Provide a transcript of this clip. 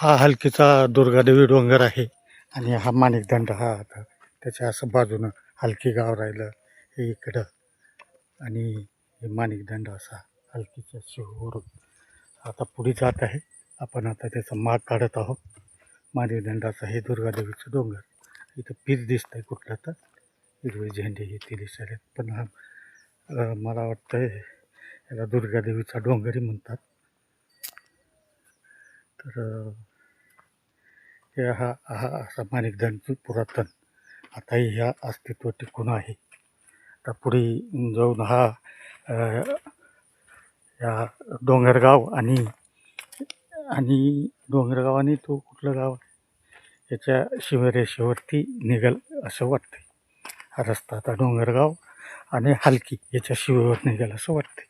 हा हलकीचा दुर्गादेवी डोंगर आहे. आणि हा माणिकदंड हा आता त्याच्या असं बाजूनं हलकी गाव राहिलं हे इकडं. आणि हे माणिकदंड असा हलकीच्या शिववरून आता पुढे जात आहे. आपण आता त्याचा माग काढत आहोत. माणिकदंडाचा हे दुर्गादेवीचं डोंगर. इथं पीच दिसत आहे कुठलं तर. हिरवे झेंडे हे ते दिसायला. पण हा मला वाटतं याला दुर्गादेवीचा डोंगरही म्हणतात. तर अं, हा हा असा माणिकदंड पुरातन. आताही ह्या अस्तित्व टिकून आहे. आता पुढे जाऊन हा या डोंगरगाव आणि आणि डोंगरगाव आणि तो कुठलं गाव आहे? याच्या शिवरेषेवरती निघल असं वाटते हा रस्ता आता डोंगरगाव आणि हलकी याच्या शिवेवर निघाल असं वाटते